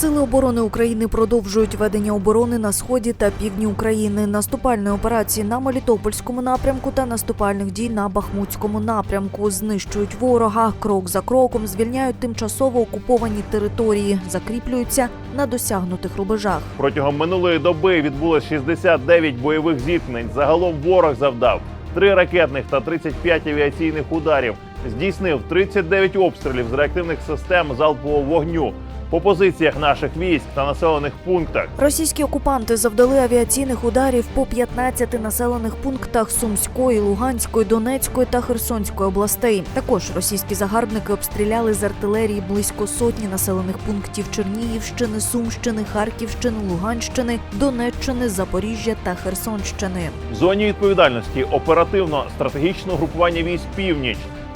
Сили оборони України продовжують ведення оборони на сході та півдні України, наступальної операції на Мелітопольському напрямку та наступальних дій на Бахмутському напрямку. Знищують ворога крок за кроком, звільняють тимчасово окуповані території, закріплюються на досягнутих рубежах. Протягом минулої доби відбулось 69 бойових зіткнень. Загалом ворог завдав 3 ракетних та 35 авіаційних ударів. Здійснив 39 обстрілів з реактивних систем залпового вогню по позиціях наших військ та населених пунктах. Російські окупанти завдали авіаційних ударів по 15 населених пунктах Сумської, Луганської, Донецької та Херсонської областей. Також російські загарбники обстріляли з артилерії близько сотні населених пунктів Чернігівщини, Сумщини, Харківщини, Луганщини, Донеччини, Запоріжжя та Херсонщини. В зоні відповідальності оперативно стратегічного групування військ північ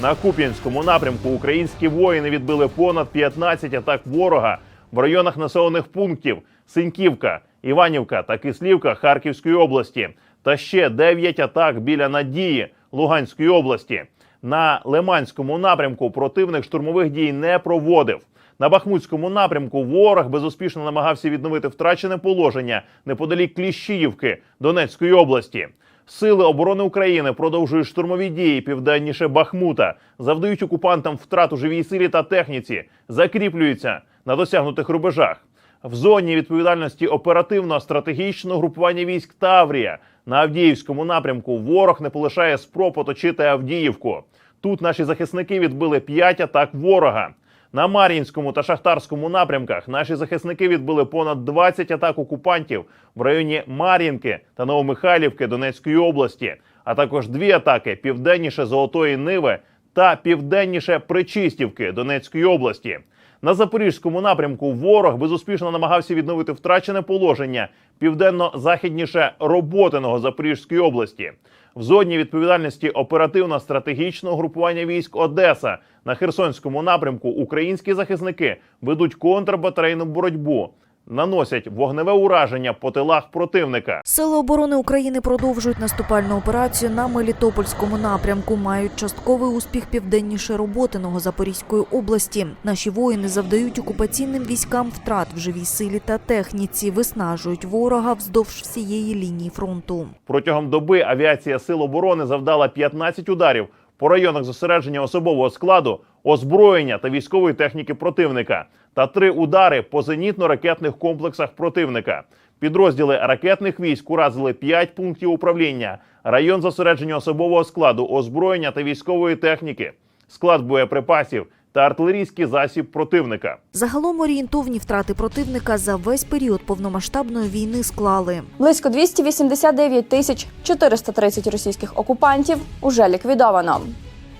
на Куп'янському напрямку українські воїни відбили понад 15 атак ворога в районах населених пунктів Синьківка, Іванівка та Кислівка Харківської області, та ще 9 атак біля Надії Луганської області. На Лиманському напрямку противник штурмових дій не проводив. На Бахмутському напрямку ворог безуспішно намагався відновити втрачене положення неподалік Кліщіївки Донецької області. Сили оборони України продовжують штурмові дії південніше Бахмута, завдають окупантам втрат у живій силі та техніці, закріплюються на досягнутих рубежах. В зоні відповідальності оперативно-стратегічного групування військ Таврія на Авдіївському напрямку ворог не полишає спроб оточити Авдіївку. Тут наші захисники відбили 5 атак ворога. На Мар'їнському та Шахтарському напрямках наші захисники відбили понад 20 атак окупантів в районі Мар'їнки та Новомихайлівки Донецької області, а також дві атаки південніше Золотої Ниви та південніше Причистівки Донецької області. На запорізькому напрямку ворог безуспішно намагався відновити втрачене положення південно-західніше Роботиного Запорізької області. В зоні відповідальності оперативно-стратегічного групування військ Одеса. На Херсонському напрямку українські захисники ведуть контрбатарейну боротьбу, наносять вогневе ураження по тилах противника. Сили оборони України продовжують наступальну операцію на Мелітопольському напрямку. Мають частковий успіх південніше Роботиного Запорізької області. Наші воїни завдають окупаційним військам втрат в живій силі та техніці, виснажують ворога вздовж всієї лінії фронту. Протягом доби авіація Сил оборони завдала 15 ударів по районах зосередження особового складу, озброєння та військової техніки противника, та три удари по зенітно-ракетних комплексах противника. Підрозділи ракетних військ уразили 5 пунктів управління, район зосередження особового складу, озброєння та військової техніки, склад боєприпасів та артилерійський засіб противника. Загалом орієнтовні втрати противника за весь період повномасштабної війни склали Близько 289 тисяч 430 російських окупантів уже ліквідовано.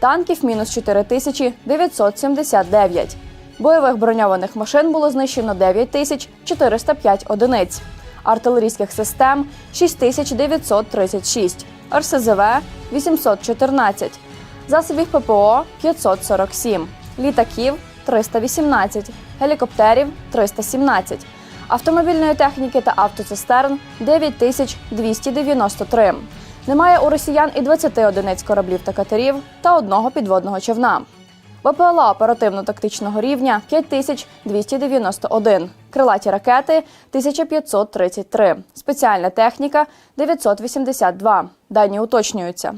Танків мінус 4 тисячі 979. Бойових броньованих машин було знищено 9 тисяч 405 одиниць. Артилерійських систем 6936. РСЗВ 814. Засобів ППО 547. Літаків 318. Гелікоптерів 317 автомобільної техніки та автоцистерн 9293. Немає у росіян і 20 одиниць кораблів та катерів та одного підводного човна. ВПЛА оперативно-тактичного рівня 5291, крилаті ракети 1533, спеціальна техніка 982. Дані уточнюються.